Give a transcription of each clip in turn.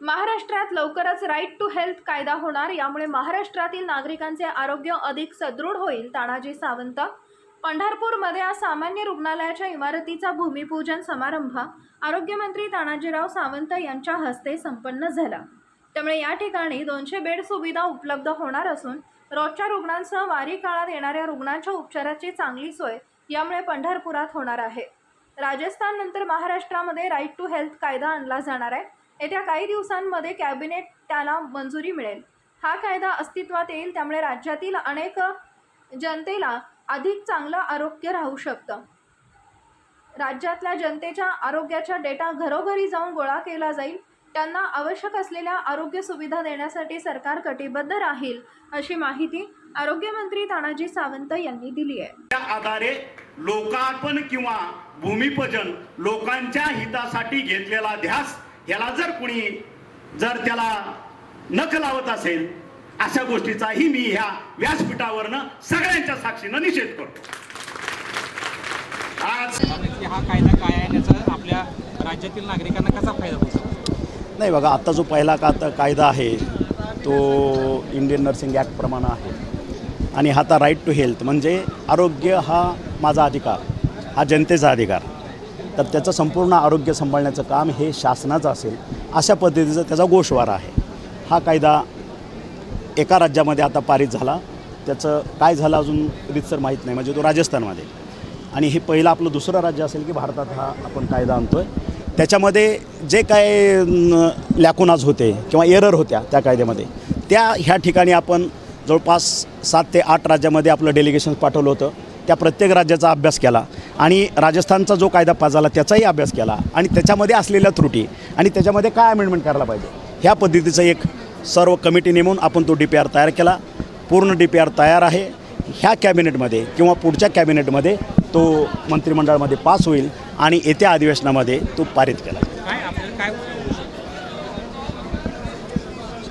महाराष्ट्रात लवकरच right to health कायदा होणार. यामुळे महाराष्ट्रातील नागरिकांचे आरोग्य अधिक सदृढ होईल तानाजी सावंत. पंढरपूरमध्ये आज सामान्य रुग्णालयाच्या इमारतीचा भूमिपूजन समारंभ. आरोग्यमंत्री तानाजीराव सावंत यांच्या हस्ते संपन्न झाला. त्यामुळे या ठिकाणी दोनशे बेड सुविधा उपलब्ध होणार असून रोजच्या रुग्णांसह वारी काळात येणाऱ्या रुग्णांच्या उपचाराची चांगली सोय यामुळे पंढरपुरात होणार आहे. राजस्थान नंतर महाराष्ट्रामध्ये राईट टू हेल्थ कायदा आणला जाणार आहे. येत्या काही दिवसांमध्ये कॅबिनेट त्याला मंजुरी मिळेल. हा कायदा अस्तित्वात येईल त्यामुळे राज्यातील अनेक जनतेला अधिक चांगलं आरोग्य राहू शकतं. राज्यातल्या जनतेच्या आरोग्याचा डेटा घरोघरी जाऊन गोळा केला जाईल. त्यांना आवश्यक असलेल्या आरोग्य सुविधा देण्यासाठी सरकार कटिबद्ध राहील अशी माहिती आरोग्यमंत्री तानाजी सावंत यांनी दिली आहे. त्या आधारे लोकार्पण किंवा भूमिपूजन लोकांच्या हितासाठी घेतलेला ध्यास याला जर कुणी जर त्याला नख लावत असेल अशा गोष्टीचाही मी ह्या व्यासपीठावरनं सगळ्यांच्या साक्षीनं निषेध करतो. आज हा कायदा काय आहे याचा आपल्या राज्यातील नागरिकांना कसा फायदा होऊ शकतो नाही बघा आता जो पहिला का कायदा आहे तो इंडियन नर्सिंग ॲक्टप्रमाणे आहे. आणि हा आता राईट टू हेल्थ म्हणजे आरोग्य हा माझा अधिकार हा जनतेचा अधिकार. तर त्याचं संपूर्ण आरोग्य सांभाळण्याचं काम हे शासनाचं असेल अशा पद्धतीचा त्याचा गोषवारा आहे. हा कायदा एका राज्यामध्ये आता पारित झाला. त्याचं काय झालं अजून रितसर माहीत नाही म्हणजे तो राजस्थानमध्ये. आणि हे पहिलं आपलं दुसरं राज्य असेल की भारतात हा आपण कायदा आणतो आहे त्याच्यामध्ये जे काय लॅकुनाज होते किंवा एरर होत्या त्या कायद्यामध्ये त्या ह्या ठिकाणी आपण जवळपास सात ते आठ राज्यामध्ये आपलं डेलिगेशन पाठवलं होतं. त्या प्रत्येक राज्याचा अभ्यास केला. आणि राजस्थानचा जो कायदा पास झाला त्याचाही अभ्यास केला आणि त्याच्यामध्ये असलेल्या त्रुटी आणि त्याच्यामध्ये काय अमेंडमेंट करायला पाहिजे? ह्या पद्धतीचं एक सर्व कमिटी नेमून आपण तो डी पी आर तयार केला. पूर्ण डी पी आर तयार आहे. ह्या कॅबिनेटमध्ये किंवा पुढच्या कॅबिनेटमध्ये तो मंत्रिमंडळामध्ये पास होईल आणि येत्या अधिवेशनामध्ये तो पारित केला?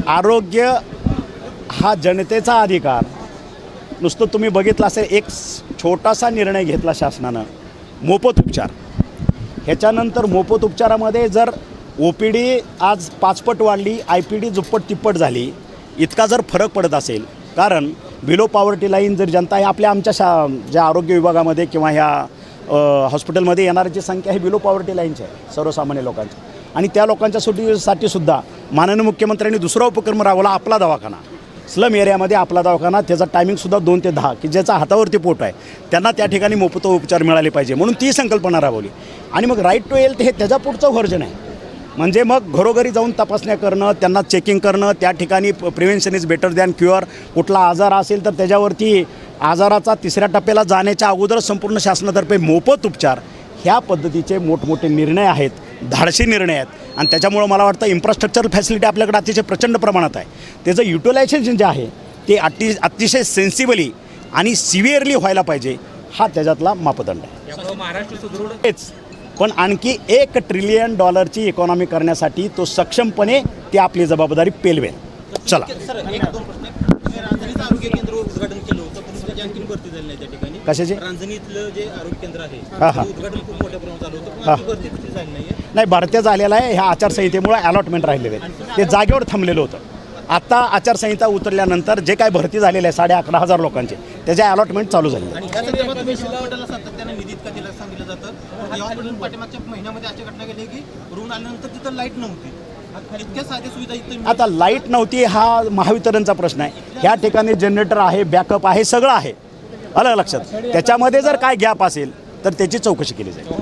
आरोग्य हा जनतेचा अधिकार नुसतं तुम्ही बघितलं असेल एक छोटासा निर्णय घेतला शासनानं. मोफत उपचार. ह्याच्यानंतर मोफत उपचारामध्ये जर ओ पी डी आज पाचपट वाढली आय पी डी दुप्पट तिप्पट झाली इतका जर फरक पडत असेल कारण बिलो पॉवर्टी लाईन जर जनता आहे आपल्या आमच्या शा ज्या आरोग्य विभागामध्ये किंवा ह्या हॉस्पिटलमध्ये येणाऱ्याची संख्या ही बिलो पॉवर्टी लाईनची आहे सर्वसामान्य लोकांची. आणि त्या लोकांच्या सुटीसाठी सुद्धा माननीय मुख्यमंत्र्यांनी दुसरा उपक्रम राबवला आपला दवाखाना. स्लम एरियामध्ये आपला दवाखाना त्याचा टायमिंगसुद्धा दोन ते दहा की ज्याचा हातावरती पोट आहे त्यांना त्या ठिकाणी मोफत उपचार मिळाले पाहिजे म्हणून ती संकल्पना राबवली. आणि मग राईट टू हेल्थ हे त्याच्या पुढचं व्हर्जन आहे. म्हणजे मग घरोघरी जाऊन तपासण्या करणं त्यांना चेकिंग करणं त्या ठिकाणी prevention is better than cure कुठला आजार असेल तर त्याच्यावरती आजाराचा तिसऱ्या टप्प्याला जाण्याच्या अगोदर संपूर्ण शासनातर्फे मोफत उपचार. ह्या पद्धतीचे मोठमोठे निर्णय आहेत धाडशी निर्णय आहेत. आणि त्याच्यामुळं मला वाटतं इन्फ्रास्ट्रक्चर फॅसिलिटी आपल्याकडे अतिशय प्रचंड प्रमाणात आहे. त्याचं युटिलायझेशन जे आहे ते अति अतिशय सेन्सिबली आणि सिव्हिअरली व्हायला पाहिजे हा त्याच्यातला मापदंड आहे. महाराष्ट्र सुदृढ. तेच. पण आणखी एक ट्रिलियन डॉलरची इकॉनॉमी करण्यासाठी तो सक्षमपणे ती आपली जबाबदारी पेलवेल. चला. भरती झाली नाही त्या ठिकाणी. कशाची? रांजणीतलं जे आरोग्य केंद्र आहे हा, हा. ते उद्घाटन खूप मोठ्या प्रमाणात झालं होतं. पण हा. आणखी भरती तिथे झाली नाहीये. नाही भारतीय झालेला आहे ह्या आचारसंहितेमुळे अलॉटमेंट राहिलेले आहे ते जागेवर थांबलेलं होतं. आता आचारसंहिता उतरल्यानंतर जे काय भरती झालेले आहे साडे अकरा हजार लोकांचे त्याचे अलॉटमेंट चालू झाले आणि ह्या संदर्भात तुम्ही हॉस्पिटलला सातत्यानं निधी इतका दिला सांगितलं जातं. पण या हॉस्पिटल पाठीमागच्या महिन्यामध्ये अशी घटना घडली की रुग्ण आल्यानंतर तिथं लाइट नव्हती. आता लाइट नव्हती हा महावितरणचा प्रश्न आहे. ह्या ठिकाणी जनरेटर आहे बॅकअप आहे सगळं आहे. अलग लक्षात. त्याच्यामध्ये जर काय गॅप असेल तर त्याची चौकशी केली जाईल.